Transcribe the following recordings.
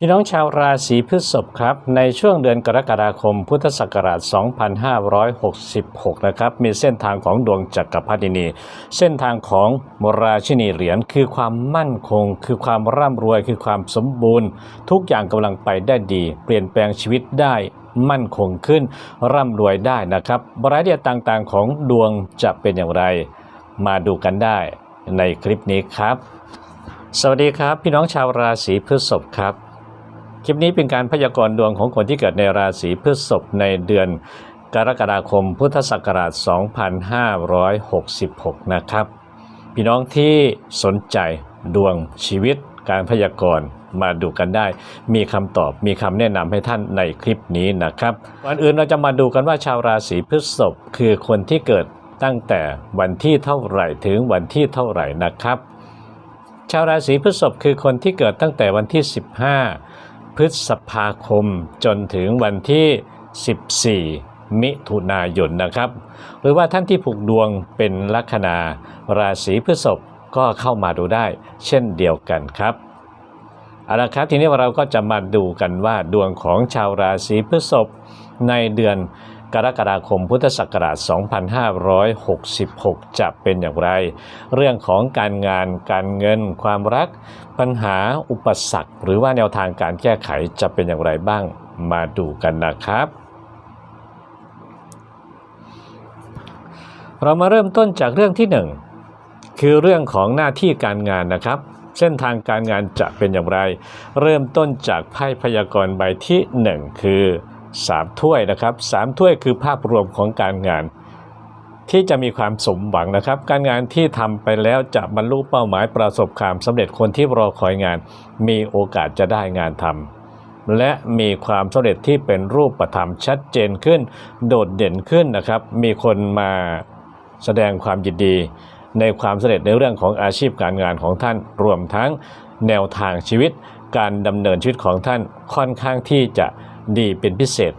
พี่น้องชาวราศีพฤษภครับ ในช่วงเดือนกรกฎาคม พุทธศักราช 2566 นะครับ มีเส้นทางของดวงจักรพรรดินี เส้นทางของมราชินีเหรียญคือความมั่นคง คือความร่ำรวยคือความสมบูรณ์ ทุกอย่างกำลังไปได้ดี เปลี่ยนแปลงชีวิตได้มั่นคงขึ้น ร่ำรวยได้นะครับรายละเอียดต่างๆ ของดวงจะเป็นอย่างไร มาดูกันได้ในคลิปนี้ครับ สวัสดีครับ พี่น้องชาวราศีพฤษภครับ คลิปนี้เป็นการพยากรณ์ดวงของคนที่เกิดในราศีพฤษภในเดือนกรกฎาคมพุทธศักราช 2566 นะครับ พี่น้องที่สนใจดวงชีวิตการพยากรณ์มาดูกันได้ มีคำตอบมีคำแนะนำให้ท่านในคลิปนี้นะครับวันอื่นเราจะมาดูกันว่าชาวราศีพฤษภคือคนที่เกิดตั้งแต่วันที่เท่าไหร่ถึงวันที่เท่าไหร่นะครับ ชาวราศีพฤษภคือคนที่เกิดตั้งแต่วันที่ 15 พฤษภาคมจนถึงวันที่ 14 มิถุนายนนะครับ หรือว่าท่านที่ผูกดวงเป็นลัคนาราศีพฤษภก็เข้ามาดูได้ เช่นเดียวกันครับเอาละครับทีนี้เราก็จะมาดูกันว่าดวงของชาวราศีพฤษภในเดือน กรกฎาคมพุทธศักราช 2566 จะเป็นอย่างไร เรื่องของการงานการเงิน ความรัก ปัญหาอุปสรรค หรือว่าแนวทางการแก้ไขจะเป็นอย่างไรบ้างมาดูกันนะครับเรามาเริ่มต้นจากเรื่องที่หนึ่งคือเรื่องของหน้าที่การงานนะครับ เส้นทางการงานจะเป็นอย่างไร เริ่มต้นจากไพ่พยากรณ์ใบที่หนึ่งคือ สามถ้วยนะครับสามถ้วยคือภาพรวมของการงาน ที่จะมีความสมหวังนะครับ การงานที่ทำไปแล้วจะบรรลุเป้าหมายประสบความสำเร็จคนที่รอคอยงาน มีโอกาสจะได้งานทำและมีความสำเร็จที่เป็นรูปธรรมชัดเจนขึ้น โดดเด่นขึ้นนะครับ มีคนมาแสดงความยินดี ในความสำเร็จในเรื่องของอาชีพการงานของท่านรวมทั้งแนวทางชีวิต การดำเนินชีวิตของท่านค่อนข้างที่จะ ดีเป็นพิเศษ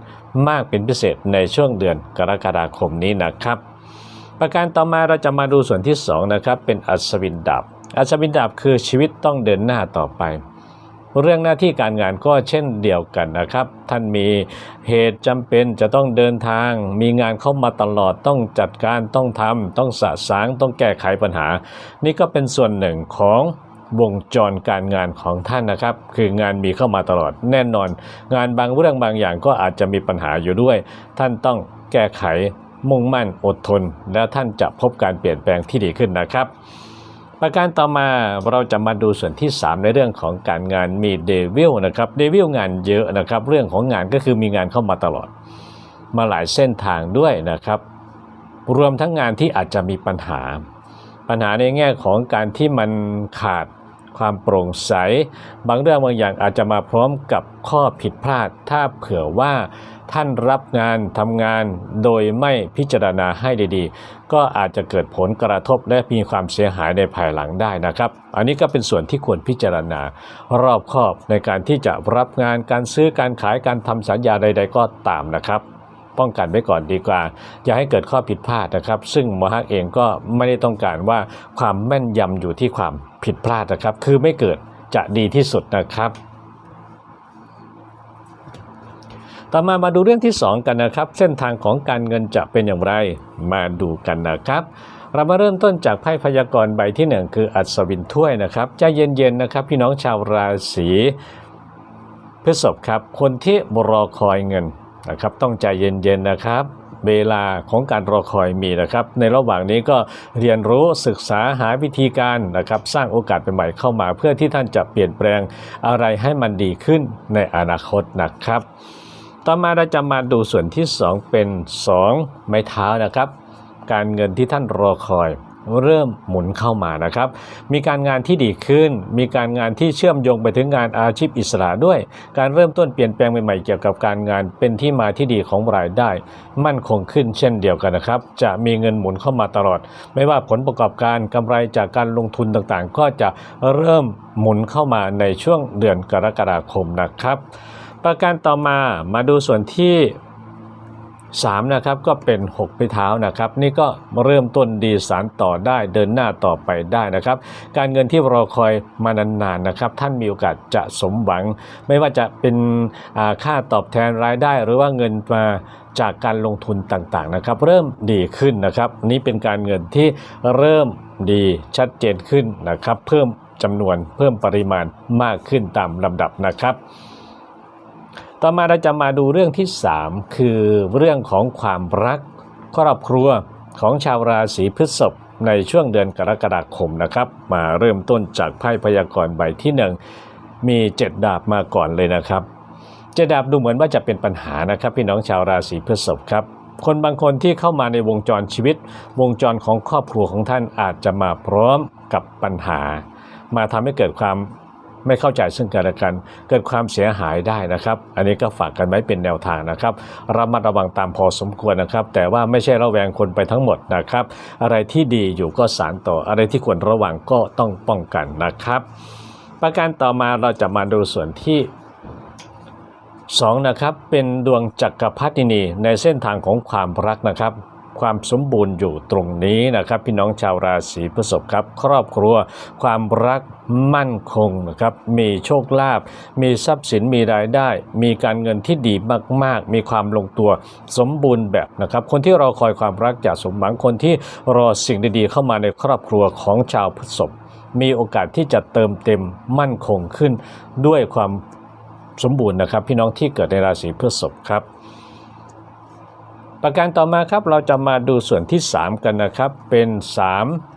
มากเป็นพิเศษในช่วงเดือนกรกฎาคมนี้นะครับ ประการต่อมาเราจะมาดูส่วนที่2นะครับเป็นอัศวินดาบอัศวินดาบคือชีวิตต้องเดินหน้าต่อไป เรื่องหน้าที่การงานก็เช่นเดียวกันนะครับ ท่านมีเหตุจำเป็นจะต้องเดินทาง มีงานเข้ามาตลอดต้องจัดการต้องทำต้องสะสางต้องแก้ไขปัญหา นี่ก็เป็นส่วนหนึ่งของ วงจรการงานของท่านนะครับ คืองานมีเข้ามาตลอดแน่นอน งานบางเรื่องบางอย่างก็อาจจะมีปัญหาอยู่ด้วย ท่านต้องแก้ไขมุ่งมั่นอดทน และท่านจะพบการเปลี่ยนแปลงที่ดีขึ้นนะครับ ประการต่อมาเราจะมาดูส่วนที่ 3 ในเรื่องของการงานมีเดวิลนะครับเดวิลงานเยอะนะครับ เรื่องของงานก็คือมีงานเข้ามาตลอด มาหลายเส้นทางด้วยนะครับ รวมทั้งงานที่อาจจะมีปัญหา ปัญหาในแง่ของการที่มันขาด ความโปร่งใส บางเรื่องบางอย่างอาจจะมาพร้อมกับข้อผิดพลาด ถ้าเผื่อว่าท่านรับงานทำงานโดยไม่พิจารณาให้ดีๆ ก็อาจจะเกิดผลกระทบและมีความเสียหายในภายหลังได้นะครับ อันนี้ก็เป็นส่วนที่ควรพิจารณา รอบคอบในการที่จะรับงานการซื้อการขายการทำสัญญาใด ๆ ก็ตามนะครับ ป้องกันไว้ก่อนดีกว่า อย่าให้เกิดข้อผิดพลาดนะครับ ซึ่งหมอฮักเองก็ไม่ได้ต้องการว่าความแม่นยำอยู่ที่ความผิดพลาดนะครับ คือไม่เกิดจะดีที่สุดนะครับต่อมามาดูเรื่องที่ 2 กันนะครับ เส้นทางของการเงินจะเป็นอย่างไรมาดูกันนะครับ เรามาเริ่มต้นจากไพ่พยากรณ์ใบที่ 1 คืออัศวินถ้วยนะครับใจเย็นๆนะครับ พี่น้องชาวราศีพฤษภครับคนที่รอคอยเงิน นะครับต้องใจเย็นๆนะครับ เวลาของการรอคอยมีนะครับ ในระหว่างนี้ก็เรียนรู้ศึกษาหาวิธีการนะครับ สร้างโอกาสใหม่ๆเข้ามา เพื่อที่ท่านจะเปลี่ยนแปลงอะไรให้มันดีขึ้นในอนาคตนะครับ ต่อมาเราจะมาดูส่วนที่ 2 เป็น 2 ไม้เท้านะครับ การเงินที่ท่านรอคอย เริ่มหมุนเข้ามานะครับ มีการงานที่ดีขึ้น มีการงานที่เชื่อมโยงไปถึงงานอาชีพอิสระด้วย การเริ่มต้นเปลี่ยนแปลงใหม่ๆเกี่ยวกับการงานเป็นที่มาที่ดีของรายได้ มั่นคงขึ้นเช่นเดียวกันนะครับ จะมีเงินหมุนเข้ามาตลอด ไม่ว่าผลประกอบการกำไรจากการลงทุนต่างๆ ก็จะเริ่มหมุนเข้ามาในช่วงเดือนกรกฎาคมนะครับ ประการต่อมามาดูส่วนที่ 3นะครับก็เป็น6ไปเท้านะครับ นี่ก็เริ่มต้นดีสารต่อได้เดินหน้าต่อไปได้นะครับ การเงินที่รอคอยมานานๆนะครับ ท่านมีโอกาสจะสมหวัง ไม่ว่าจะเป็นค่าตอบแทนรายได้ หรือว่าเงินมาจากการลงทุนต่างๆนะครับ เริ่มดีขึ้นนะครับ นี่เป็นการเงินที่เริ่มดีชัดเจนขึ้นนะครับ เพิ่มจำนวนเพิ่มปริมาณมากขึ้นตามลำดับนะครับ ต่อมาเราจะมาดูเรื่องที่ 3 คือเรื่องของความรักครอบครัวของชาวราศีพฤษภในช่วงเดือนกรกฎาคมนะครับ มาเริ่มต้นจากไพ่พยากรณ์ใบที่1มี7ดาบมาก่อนเลยนะครับเจ็ดดาบดูเหมือนว่าจะเป็นปัญหานะครับ พี่น้องชาวราศีพฤษภครับ คนบางคนที่เข้ามาในวงจรชีวิต วงจรของครอบครัวของท่านอาจจะมาพร้อมกับปัญหา มาทำให้เกิดความ ไม่เข้าใจซึ่งกันและกัน เกิดความเสียหายได้นะครับ อันนี้ก็ฝากกันไว้เป็นแนวทางนะครับระมัดระวังตามพอสมควรนะครับ แต่ว่าไม่ใช่ระแวงคนไปทั้งหมดนะครับ อะไรที่ดีอยู่ก็สารต่อ อะไรที่ควรระวังก็ต้องป้องกันนะครับ ประการต่อมาเราจะมาดูส่วนที่2นะครับเป็นดวงจักรพรรดินีในเส้นทางของความรักนะครับ ความสมบูรณ์อยู่ตรงนี้นะครับ พี่น้องชาวราศีพฤษภครับ ครอบครัว ความรักมั่นคงนะครับ มีโชคลาภมีทรัพย์สินมีรายได้ มีการเงินที่ดีมาก ๆ มีความลงตัวสมบูรณ์แบบนะครับ คนที่รอคอยความรักจากสมหวังคนที่รอสิ่งดีๆ เข้ามาในครอบครัวของชาวพฤษภมีโอกาสที่จะเติมเต็มมั่นคงขึ้นด้วยความสมบูรณ์นะครับ พี่น้องที่เกิดในราศีพฤษภครับ ประการต่อมาครับเราจะมาดูส่วนที่ 3 กันนะครับ เป็น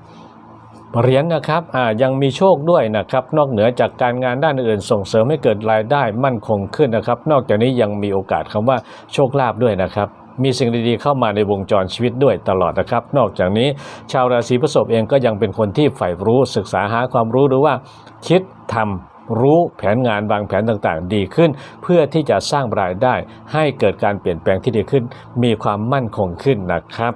3เหรียญนะครับอ่ายังมีโชคด้วยนะครับ นอกเหนือจากการงานด้านอื่นส่งเสริมให้เกิดรายได้มั่นคงขึ้นนะครับ นอกจากนี้ยังมีโอกาสคำว่าโชคลาภด้วยนะครับมีสิ่งดีๆเข้ามาในวงจรชีวิตด้วยตลอดนะครับ นอกจากนี้ชาวราศีพฤษภเองก็ยังเป็นคนที่ใฝ่รู้ศึกษาหาความรู้หรือว่าคิดทำ รู้แผนงานวางแผนต่างๆ ดีขึ้น เพื่อที่จะสร้างรายได้ ให้เกิดการเปลี่ยนแปลงที่ดีขึ้น มีความมั่นคงขึ้นนะครับ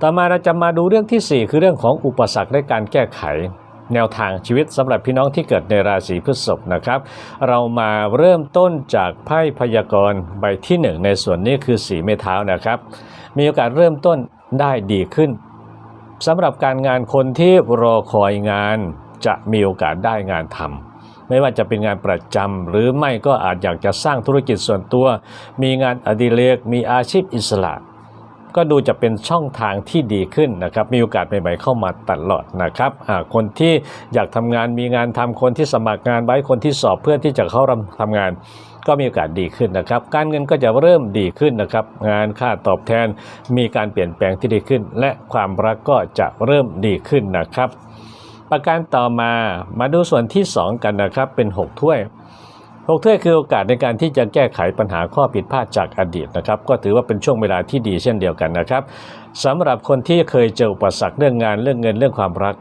ต่อมาเราจะมาดูเรื่องทีสี่ 4 คือเรื่องของอุปสรรคและการแก้ไข แนวทางชีวิตสำหรับพี่น้องที่เกิดในราศีพฤษภนะครับ เรามาเริ่มต้นจากไพ่พยากรณ์ใบที่ 1 ในส่วนนี้คือสีเมท้านะครับ มีโอกาสเริ่มต้นได้ดีขึ้น สำหรับการงานคนที่รอคอยงานจะมีโอกาสได้งานทำไม่ว่าจะเป็นงานประจำหรือไม่ก็อาจอยากจะสร้างธุรกิจส่วนตัว มีงานอดิเรกมีอาชีพอิสระ ก็ดูจะเป็นช่องทางที่ดีขึ้นนะครับ มีโอกาสใหม่ๆเข้ามาตลอดนะครับคนที่อยากทำงานมีงานทำคนที่สมัครงานไว้คนที่สอบเพื่อที่จะเข้ารับทำงาน ก็มีโอกาสดีขึ้นนะครับ การเงินก็จะเริ่มดีขึ้นนะครับ งานค่าตอบแทนมีการเปลี่ยนแปลงที่ดีขึ้น และความรักก็จะเริ่มดีขึ้นนะครับ ประการต่อมามาดูส่วนที่ 2 กันนะครับเป็น 6 ถ้วย6ถ้วยคือโอกาสในการที่จะแก้ไขปัญหาข้อผิดพลาดจากอดีตนะครับก็ถือว่าเป็นช่วงเวลาที่ดีเช่นเดียวกันนะครับสำหรับคนที่เคยเจออุปสรรคเรื่องงานเรื่องเงินเรื่องความรัก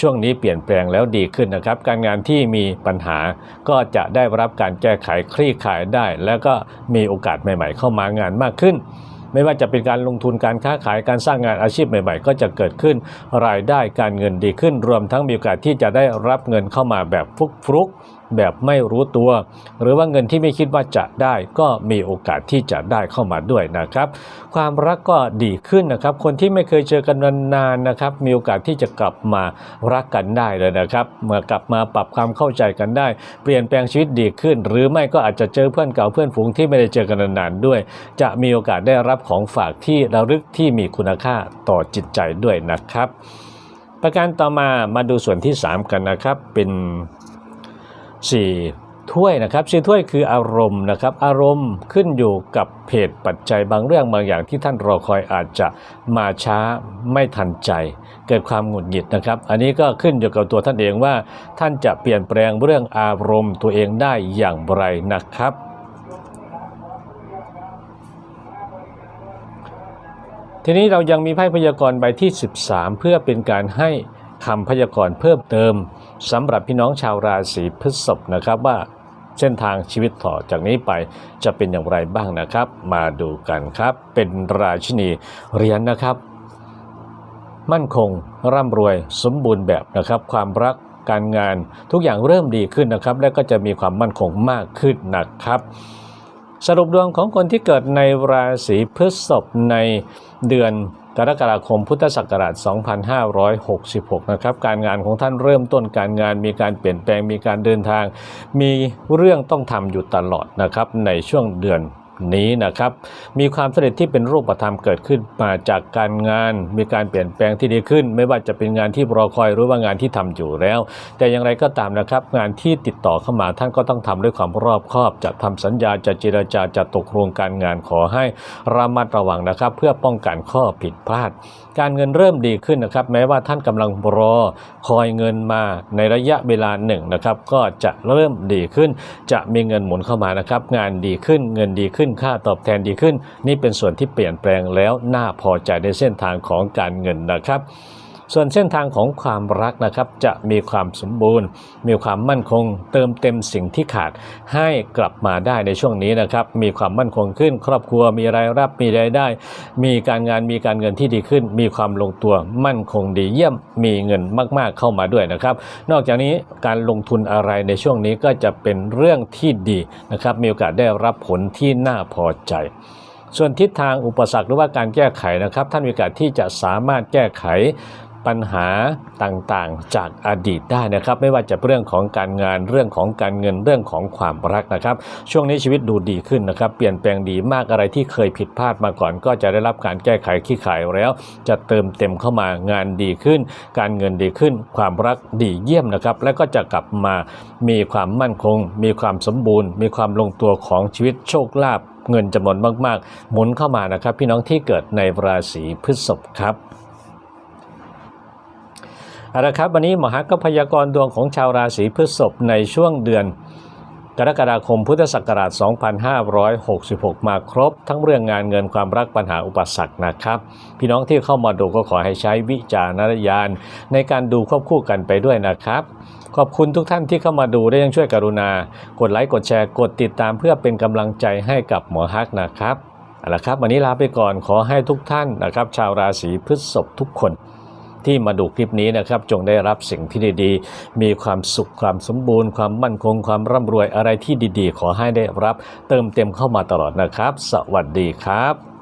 ช่วงนี้เปลี่ยนแปลงแล้วดีขึ้นนะครับ การงานที่มีปัญหาก็จะได้รับการแก้ไขคลี่คลายได้ แล้วก็มีโอกาสใหม่ ๆ เข้ามางานมากขึ้น ไม่ว่าจะเป็นการลงทุนการค้าขายการสร้างงานอาชีพใหม่ ๆ ก็จะเกิดขึ้นรายได้การเงินดีขึ้น รวมทั้งมีโอกาสที่จะได้รับเงินเข้ามาแบบฟลุกๆแบบไม่รู้ตัว หรือว่าเงินที่ไม่คิดว่าจะได้ก็มีโอกาสที่จะได้เข้ามาด้วยนะครับ ความรักก็ดีขึ้นนะครับ คนที่ไม่เคยเจอกันนานๆนะครับ มีโอกาสที่จะกลับมารักกันได้เลยนะครับเมื่อกลับมาปรับความเข้าใจกันได้ เปลี่ยนแปลงชีวิตดีขึ้น หรือไม่ก็อาจจะเจอเพื่อนเก่าเพื่อนฝูงที่ไม่ได้เจอกันนานๆด้วย จะมีโอกาสได้รับของฝากที่ระลึกที่มีคุณค่าต่อจิตใจด้วยนะครับ ประการต่อมามาดูส่วนที่ 3 กันนะครับเป็น 4ถ้วยนะครับสี่ถ้วยคืออารมณ์นะครับ อารมณ์ขึ้นอยู่กับเหตุปัจจัยบางเรื่องบางอย่างที่ท่านรอคอยอาจจะมาช้าไม่ทันใจ เกิดความหงุดหงิดนะครับ อันนี้ก็ขึ้นอยู่กับตัวท่านเองว่า ท่านจะเปลี่ยนแปลงเรื่องอารมณ์ตัวเองได้อย่างไรนะครับ ทีนี้เรายังมีไพ่พยากรณ์ใบที่ 13 เพื่อเป็นการให้คำพยากรณ์เพิ่มเติมสำหรับพี่น้องชาวราศีพฤษภนะครับว่าเส้นทางชีวิตต่อจากนี้ไปจะเป็นอย่างไรบ้างนะครับ มาดูกันครับ เป็นราชินีเรียญนะครับ มั่นคงร่ำรวยสมบูรณ์แบบนะครับ ความรักการงานทุกอย่างเริ่มดีขึ้นนะครับ และก็จะมีความมั่นคงมากขึ้นนะครับ สรุปดวงของคนที่เกิดในราศีพฤษภในเดือนกรกฎาคมพุทธศักราช 2566 นะครับ การงานของท่านเริ่มต้นการงานมีการเปลี่ยนแปลงมีการเดินทาง มีเรื่องต้องทำอยู่ตลอดนะครับในช่วงเดือน นี้นะครับ มีความสำเร็จที่เป็นรูปธรรมเกิดขึ้นมาจากการงาน มีการเปลี่ยนแปลงที่ดีขึ้น ไม่ว่าจะเป็นงานที่รอคอยหรือว่างานที่ทำอยู่แล้ว แต่อย่างไรก็ตามนะครับ งานที่ติดต่อเข้ามาท่านก็ต้องทำด้วยความรอบคอบจะทำสัญญาจะเจรจาจะตกลงการงานขอให้ระมัดระวังนะครับ เพื่อป้องกันข้อผิดพลาด การเงินเริ่มดีขึ้นนะครับ แม้ว่าท่านกำลังรอคอยเงินมาในระยะเวลาหนึ่งนะครับ ก็จะเริ่มดีขึ้น จะมีเงินหมุนเข้ามานะครับ งานดีขึ้นเงินดีขึ้นค่าตอบแทนดีขึ้น นี่เป็นส่วนที่เปลี่ยนแปลงแล้วน่าพอใจในเส้นทางของการเงินนะครับ ส่วนเส้นทางของความรักนะครับจะมีความสมบูรณ์ มีความมั่นคง เติมเต็มสิ่งที่ขาดให้กลับมาได้ในช่วงนี้นะครับมีความมั่นคงขึ้น ครอบครัวมีรายรับมีรายได้ มีการงานมีการเงินที่ดีขึ้น มีความลงตัวมั่นคงดีเยี่ยมมีเงินมาก ๆเข้ามาด้วยนะครับ นอกจากนี้การลงทุนอะไรในช่วงนี้ก็จะเป็นเรื่องที่ดีนะครับมีโอกาสได้รับผลที่น่าพอใจส่วนทิศทางอุปสรรคหรือว่าการแก้ไขนะครับ ท่านมีโอกาสที่จะสามารถแก้ไข ปัญหาต่างๆ จากอดีตได้นะครับ ไม่ว่าจะเรื่องของการงานเรื่องของการเงินเรื่องของความรักนะครับ ช่วงนี้ชีวิตดูดีขึ้นนะครับ เปลี่ยนแปลงดีมากอะไรที่เคยผิดพลาดมาก่อน ก็จะได้รับการแก้ไขขี้ขายแล้ว จะเติมเต็มเข้ามางานดีขึ้น การเงินดีขึ้น ความรักดีเยี่ยมนะครับ และก็จะกลับมามีความมั่นคง มีความสมบูรณ์ มีความลงตัวของชีวิตโชคลาภเงินจำนวนมาก ๆ หมุนเข้ามานะครับ พี่น้องที่เกิดในราศีพฤษภครับ เอาละครับวันนี้หมอฮักก็พยากรณ์ดวงของชาวราศีพฤษภในช่วงเดือน กรกฎาคมพุทธศักราช 2566 มาครบ ทั้งเรื่องงานเงินความรักปัญหาอุปสรรคนะครับ พี่น้องที่เข้ามาดูก็ขอให้ใช้วิจารณญาณในการดูควบคู่กันไปด้วยนะครับ ขอบคุณทุกท่านที่เข้ามาดูได้ยังช่วยกรุณา กดไลค์กดแชร์กดติดตามเพื่อเป็นกำลังใจให้กับหมอฮักนะครับเอาละครับวันนี้ลาไปก่อนขอให้ทุกท่านนะครับ ชาวราศีพฤษภทุกคน ที่มาดูคลิปนี้นะครับ จงได้รับสิ่งที่ดีๆ มีความสุขความสมบูรณ์ ความมั่นคง ความร่ำรวยอะไรที่ดีๆ ขอให้ได้รับ เติมเต็มเข้ามาตลอดนะครับ สวัสดีครับ